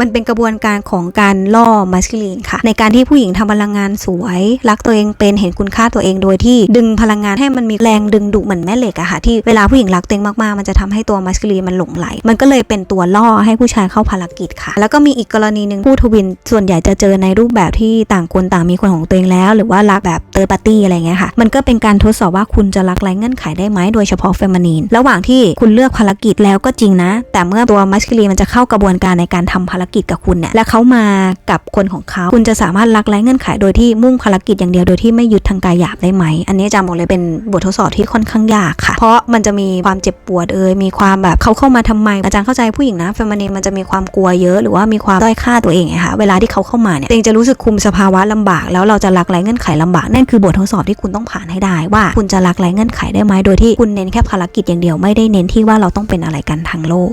มันเป็นกระบวนการของการล่อมัสคิลีนค่ะ ในการที่ผู้หญิงทำพลังงานสวย รักตัวเองเป็นเห็นคุณค่าตัวเองโดยที่ดึงพลังงานให้มันมีแรงดึงดูดเหมือนแม่เหล็กอะค่ะที่เวลาผู้หญิงรักตัวเองมากๆมันจะทำให้ตัวมัสคิลีนมันหลงไหล มันก็เลยเป็นตัวล่อให้ผู้ชายเข้าภารกิจค่ะ แล้วก็มีอีกกรณีหนึ่งผู้ทวินส่วนใหญ่จะเจอในรูปแบบที่ต่างคนต่างมีคนของตัวเองแล้ว หรือว่ารักแบบเตอร์ปาร์ตี้อะไรเงี้ยค่ะ มันก็เป็นการทดสอบว่าคุณจะรักไร้เงื่อนไขได้ไหมโดยเฉพาะเฟมินีนระหว่างที่คุณเลือกภารกิจแล้วก็จริงนะ แต่เมื่อตัวมัสคิลีนมันจะเข้ากระบวนการในการทำภารกิจกับคุณเนี่ยและเขามากับคนของเขาคุณจะสามารถรักไร้เงื่อนไขโดยที่มุ่งภารกิจอย่างเดียวโดยที่ไม่ยึดทางกายหยาบได้ไหม อันนี้อาจารย์บอกเลยเป็นบททดสอบที่ค่อนข้างยากค่ะ เพราะมันจะมีความเจ็บปวดเอ่ยมีความแบบเขาเข้ามาทำไม อาจารย์เข้าใจผู้หญิงนะเฟมินีนมันจะมีความกลัวเยอะหรือว่ามีความด้อยค่าตัวเองไงคะเวลาที่เขาเข้ามาเนี่ยเองจะรู้สึกคุมสภาวะลำบาก แล้วเราจะรักไร้เงื่อนไขลำบากนั่นคือบททดสอบที่คุณต้องผ่านให้ได้ว่า คุณจะรักไร้เงื่อนไขได้ไหมโดยที่คุณเน้นแค่ภารกิจอย่างเดียวไม่ได้เน้นที่ว่าเราต้องเป็นอะไรกันทางโลก